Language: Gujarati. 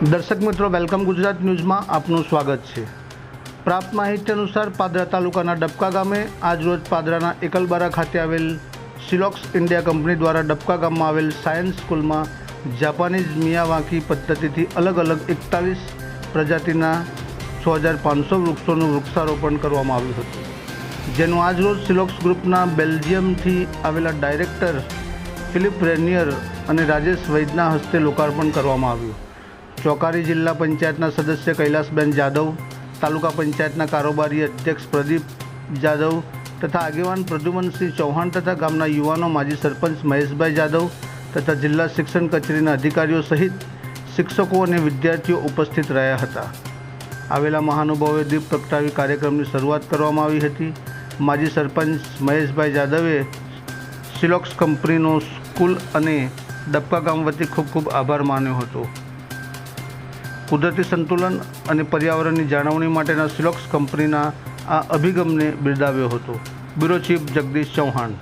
દર્શક મિત્રો, વેલકમ ગુજરાત ન્યૂઝમાં આપનું સ્વાગત છે. પ્રાપ્ત માહિતી અનુસાર પાદરા તાલુકાના ડબકા ગામે આજરોજ પાદરાના એકલબારા ખાતે આવેલ સિલોક્સ ઇન્ડિયા કંપની દ્વારા ડબકા ગામમાં આવેલ સાયન્સ સ્કૂલમાં જાપાનીઝ મિયાવાંકી પદ્ધતિથી અલગ અલગ એકતાલીસ પ્રજાતિના છ હજાર પાંચસો વૃક્ષોનું વૃક્ષારોપણ કરવામાં આવ્યું હતું. જેનું આજરોજ સિલોક્સ ગ્રુપના બેલ્જિયમથી આવેલા ડાયરેક્ટર ફિલિપ રેનિયર અને રાજેશ વૈદના હસ્તે લોકાર્પણ કરવામાં આવ્યું. ચોકારી જિલ્લા પંચાયતના સદસ્ય કૈલાસબેન જાદવ, તાલુકા પંચાયતના કારોબારી અધ્યક્ષ પ્રદીપ જાદવ તથા આગેવાન પ્રદ્યુમનસિંહ ચૌહાણ તથા ગામના યુવાનો માજી સરપંચ મહેશભાઈ જાદવ તથા જિલ્લા શિક્ષણ કચેરીના અધિકારીઓ સહિત શિક્ષકો અને વિદ્યાર્થીઓ ઉપસ્થિત રહ્યા હતા. આવેલા મહાનુભાવોએ દીપ પ્રગટાવી કાર્યક્રમની શરૂઆત કરવામાં આવી હતી. માજી સરપંચ મહેશભાઈ જાદવે સિલોક્સ કંપનીનો સ્કૂલ અને ડબકા ગામ વતી ખૂબ ખૂબ આભાર માન્યો હતો. કુદરતી સંતુલન અને પર્યાવરણની જાળવણી માટેના સિલોક્સ કંપનીના આ અભિગમને બિરદાવ્યો હતો. Bureau chief Jagdish Chauhan